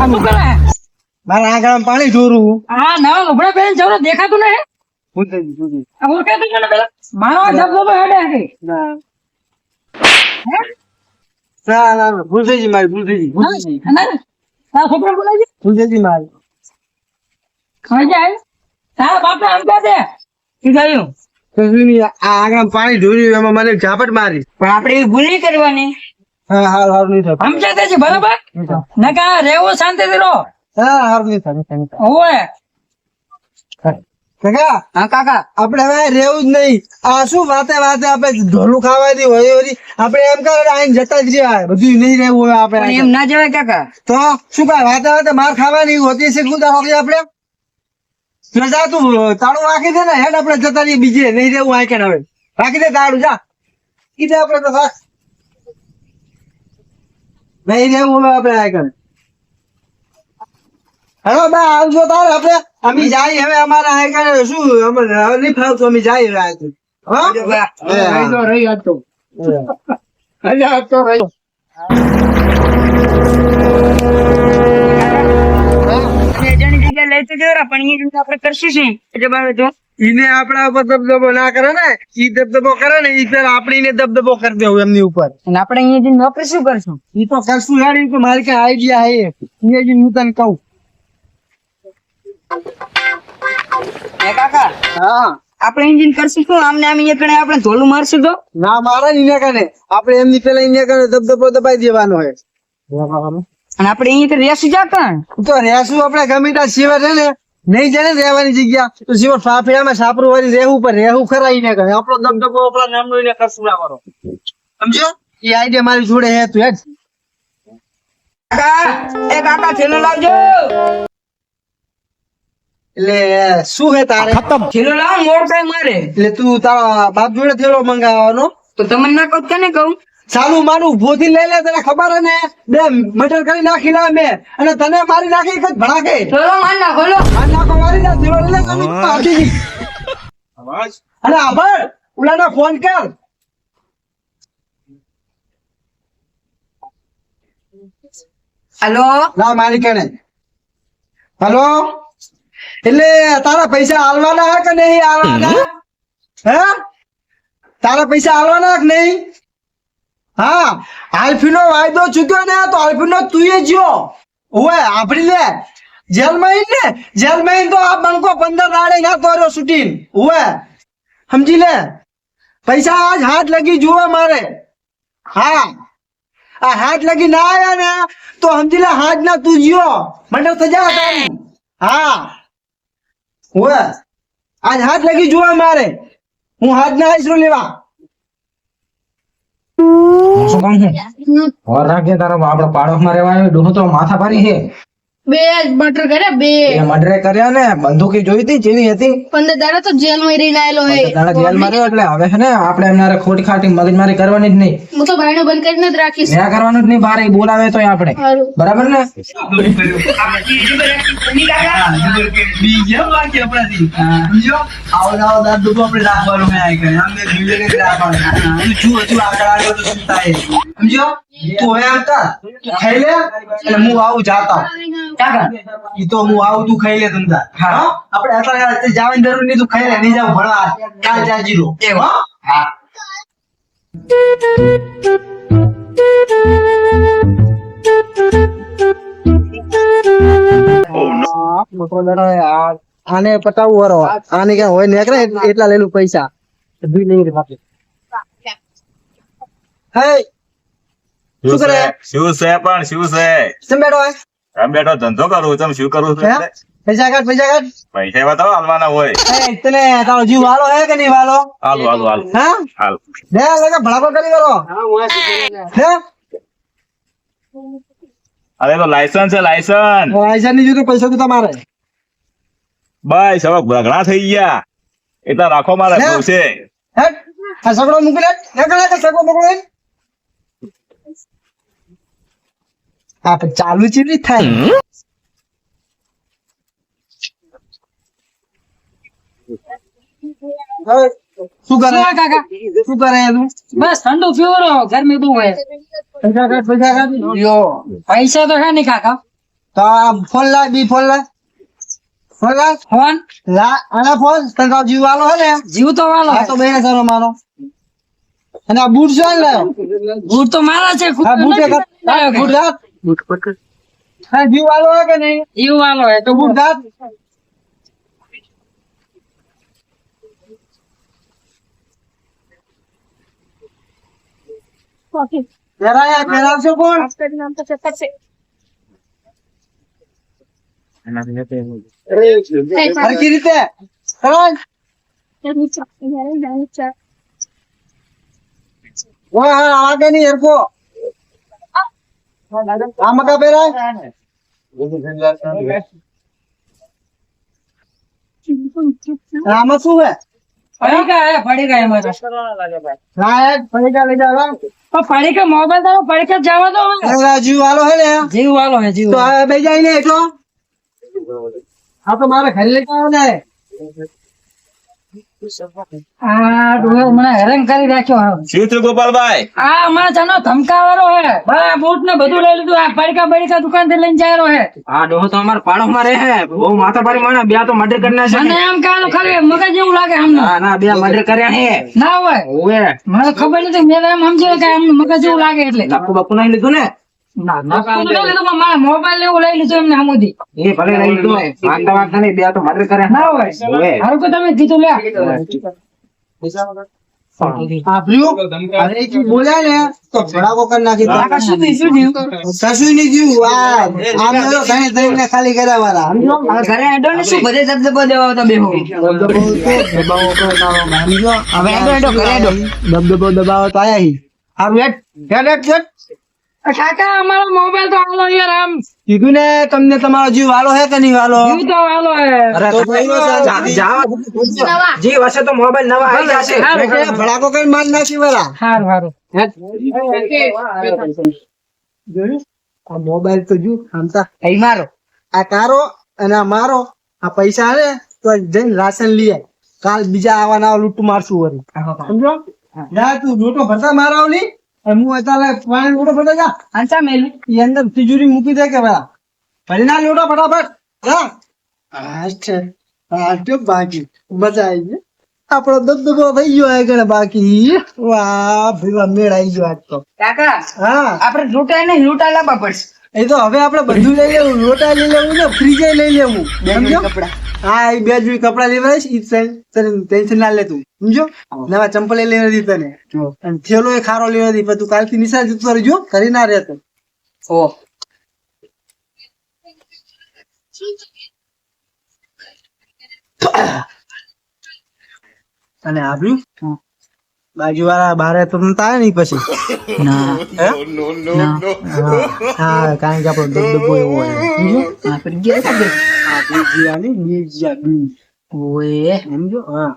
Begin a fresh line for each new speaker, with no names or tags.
આ
મારા આગળ પાણી જોરું.
હા નવા લુગડા પહેરીને જવરો દેખાતું ને મારો ધબધબો હેડે?
ના ના ના, ભૂલ થઈ ગઈ મારી ભૂલ થઈ ગઈ ભૂલ થઈ ગઈ
ના, ના. તારા છોકરો બોલાય છે?
ભૂલ થઈ ગઈ મારી.
ખાઈ જાય? તારા બાપને આમ કહે છે. શું થયું?
કશું નહીં આ આગળ પાણી ઢોર્યું એમાં મને ઝાપટ મારી.
પણ આપણે એવી ભૂલ નહીં કરવાની.
હા હાલ હાલ નહીં થાય.
સમજાતે છે બરાબર? નકા રહેવું શાંતિથી રહો.
હા હાલ નહીં થાય નહીં થાય, નહીં
ઓવે
થાય. કાકા
હા કાકા.
આપણે હવે રહેવું જ નહીં. આ શું વાતે વાતે આપણે ઢોલું ખાવાથી હોય હોરી આપણે એમ કરો આઈને જતા જ રહ્યા. બધું નહીં રહેવું હોય આપણે
એમ ના જવાય કાકા.
તો શું કાંઈ વાતે વાતે માર ખાવાની હોતી છે આપડે આપણે? તું જા તું તાળું રાખી દે ને હેડ આપણે જતા રહીએ બીજે નહીં રહેવું આઈ કે હવે. રાખી દે તાળું જા. કીધે આપણે તો રાખ નહીં રહેવું હવે આપણે કર હેલો બા આવજો તાર આપણે. અમે જાય હવે અમારે કર શું અમને હવે નહીં ફાવતું અમે જાય હવે આઈ હા?
રહી હતો હજા હતો તો
હા.
હજી આજ તો રહી. જેની જગ્યાએ લઈ તો જવરા પણ એ આપણે કરશું શું? એટલે બાર જો
ઈને આપણા ઉપર દબદબો ના કરે ને ઈ દબદબો કરે ને ઈ ત્યારે આપણીને દબદબો કરી દેવું એમની ઉપર.
અને આપણે અહીંયા જઈને નોકરી શું કરશું?
ઈ તો કરશું યાર ઈ તો મારી કે આઈડિયા હે. અહીંયા જઈને હું તને કહું.
એ કાકા?
હા.
આપણે એન્જિન કરશું શું? આમને આમ અહીંયા કણે આપણે ધોલું મારશું તો?
ના મારે અહીંયા કને આપણે એમની પેલા અહીંયા કણે દબદબો દબાઈ દેવાનો હે.
અને આપણે અહીંયા રેસી જા કણ
તો રેસું આપણે ગમે ત્યાં શિવર છે ને નહીં જાય ને રહેવાની જગ્યા તો શિવર ફાફડામાં સાપરું વાળી રહેવું પર રહેવું ખરા ઈને કહે આપણો ધબધબો આપણા નામનો એને કરશું ના કરો સમજો એ આઈડિયા મારી જોડે હે તું હેડ.
કાકા એ કાકા થેલો લાવજો.
એટલે શું હે તારે?
થેલો લાવ મોડ થાય મારે.
એટલે તું તારા બાપ જોડે થેલો મંગાવવાનો.
તો તમને ના કહું ને કહું?
ચાલુ માનું ઊભો લઈ લે તને ખબર હે ને? બે મટર કરી નાખી લા મે અને તને મારી નાખી કદ ભડાકે.
ચલો માન ના લો.
આ નાખો મારી ના લઈ લે તમે પાટી જી. અરે આભળ ઉલાના ફોન કર.
હાલો?
ના મારી કેને હલો? એટલે તારા પૈસા આલવાના હે કે નહીં આલવાના? હે? તારા પૈસા આલવાના કે નહીં? હા, આલ્ફીનો વાયદો ચૂક્યો ને, તો આલ્ફીનો તું એ જ્યો ઓએ આપડી લે. જેલમાં ઈ ને, જેલમાં ઈ તો આ બંકો પંદર દાડે ના કર્યો શૂટિંગ. ઓએ સમજી લે. પૈસા આજ હાથ લગી જુએ મારે. હા. આ હાથ લગી ના આયા ને, તો સમજી લે, હાથ ના તું જ્યો મને સજા તારી હા. ઓએ આજ હાથ લગી જુએ મારે. હું હાથ ના આવીશ રો લેવા.
શું કામ છે? ઓર રાખે તારા આપડે પાડોશમાં રહેવાય ડોહો તો માથા ભારી છે.
બે મર્ડર કર્યા બે.
મર્ડર કર્યા ને બંદૂકી જોઈ હતી જેવી હતી.
પંદર દાડા તો જેલમાં રહીને આવેલો હે.
તારા જેલમાં રહ્યો એટલે હવે છે ને આપણે એમના ખોટી ખાટી મગજમારી કરવાની જ નહીં.
હું તો ભાઈને બંધ કરીને જ રાખીશ.
મેં કરવાનું જ નહીં બહાર બોલાવે તો આપણે. બરાબર ને?
બીજા? બાકી આપણાથી સમજો આવો આવો દાંત દુખો આપણે રાખવાનું હે આઈ કરે અમને બીજે રાખવાનું તું હજુ આગળ આગળ તો શું સમજો તું હવે આવતા ખાઈ લે એટલે હું આવું જાતા. ઈ તો હું આવું તું ખાઈ લે તમતા હા. આપણે અત્યારે જવાની જરૂર નહીં તું ખાઈ લે નહીં જાવ ભણવા. કાલ જાજી રો
એમ.
હા? આને પટાવું વરો. આને ક્યાં હોય નીકળે એટલા લેલું પૈસા. ભી નહીં રે બાકી હે? શું કરે?
શું છે પણ શું છે
કેમ બેઠો હે
આમ બેઠો ધંધો કરું તમે શું કરું છું?
પૈસા કાઢ પૈસા કાઢ.
પૈસા એવા તો હાલવાના હોય.
એ તને તારો જીવ વાલો હે કે નહીં વાલો
હાલો હાલો હાલો.
હા?
હાલ.
લે લગા ભડાકો કરી કરો.
અરે તો લાયસન્સ છે લાયસન્સ
લાયસન્સની જોતું પૈસા તો તમારે.
બસ હવે ઘણા થઈ ગયા. એટલા રાખો મારે? છે
હે? આ સગડો મૂકી લે સગડો પકડો આ ચાલુ ચીવી થાય. શું કરે?
કાકા?
શું કરે
બસ ઠંડુ પીવો ગરમી બહુ હોય
પૈસા કાઢ પૈસા કાઢ. યો
પૈસા તો છે નહીં કાકા.
તો ફોન બી ફોન લાય. ફોન લાય.
ફોન?
લા આના ફોન? તને જીવ વાલો હે ને.
જીવ તો વાલો
આ તો બે હજાર મારો અને આ બૂટ શું લાયો
બૂટ તો મારા છે
બૂટ બૂટ પર હા જીવ વાલો હે કે નહીં?
જીવ વાલો હે
તો બૂટ હાથ પહેરાયા પહેરાવશો કોણ? હરખી રીતે. કરાય ઓય હા આગે નહીં હરખો આ મકા પહેરાય આમાં શું હે
પડી ગયા હે પડી ગયા એમાં.
હા પડી જા લઈ જાવ
પણ પડી કે મોબાઈલ તારો પડી કે જવા દો.
જીવ વાલો હે ને
જીવ વાલો હે જીવ
તો બે જાય ને એટલો હા તો મારે ઘરે લઈ જાવ ને
આ ડોહો મને હેરાન કરી રાખ્યો હવે.
ગોપાલભાઈ?
આ અમારા ચાનો ધમકાવાળો હે. બા બૂટ ને બધું લઈ લીધું. આ પડીકા બડીકા દુકાનથી લઈને જાય હે.
આ ડોહો તો અમારા પાડોશમાં રહે બહુ માથા પાડી માણે બે તો મર્ડર કરી નાખે.
મને એમ કાલો ખાલી મગજ જેવું લાગે અમને.
ના ના બે મર્ડર કર્યા હે.
ના હોય.
ઓએ
મને ખબર નથી મેં તો એમ સમજ્યું કે અમને મગજ જેવું લાગે એટલે.
લાકુ બાપુ નહીં લીધું ને?
ના નક્કું તો નહીં. લીધું, મોબાઈલ લઈ એમને હમુદી.
એ ભલે લઈ લીધું નહીં બે તો કર્યા
ના હોય. હારું કે તમે કીધું લે
ખાલી કર્યા વાળા.
દબદબો
દબાવો તો આયા
કાકા અમારો મોબાઈલ તો હાલો યાર આમ.
કીધું ને તમને તમારો જીવ વાલો હે કે નહીં હાલો?
જીવ તો હાલો હે.
અરે
તો
જાવા જી હશે તો મોબાઈલ નવા આવી જશે.
ભડાકો કઈ માલ નાખી વરા?
હાર હારું.
આ મોબાઈલ તો જો આમતા
કઈ મારો.
આ તારો અને આ મારો. આ પૈસા આવે તો જઈને રાશન લઈ. કાલ બીજા આવવાના આવા લૂંટ મારશું વરી. સમજો? જા તું લોટો ભરતા મારાવની અને હું અત્યારે પાણી લોટો ભરતા જા
મેલું
એ અંદર તિજોરી મૂકી દે કે ભાઈ. ભરી ના લોટો ફટાફટ. હા આ છે. તો બાકી. મજા આવી ગઈ. આપણો દબદબો થઈ ગયો આગળ બાકી. વાહ ભાઈ મેળ આવી ગયો આજ તો.
કાકા
હા.
આપણે લૂંટાય નહીં લૂંટા લાવવા પડશે.
એ તો હવે આપણે બધું લઈ લેવું લોટા લઈ લેવું ને ફ્રીજ લઈ લેવું. સમજો? હા એ બે જોડી કપડા લેવાય ઈ ટેન્શન ના લેતું સમજો? નવા ચંપલ લેવા દી તને. અને થેલો એ ખારો લેવા દી પણ તું કાલથી નિશાળ જતો રહેજો કરી ના રહેતો.
ઓ.
અને આવ્યું બાજુ વાળા બારે તો નતા આવે ને પછી?
ના.
હા, કારણ કે આપણો ધબધબો એવો હોય. સમજો
આપણે ગયા. ઓએ
સમજો? હા.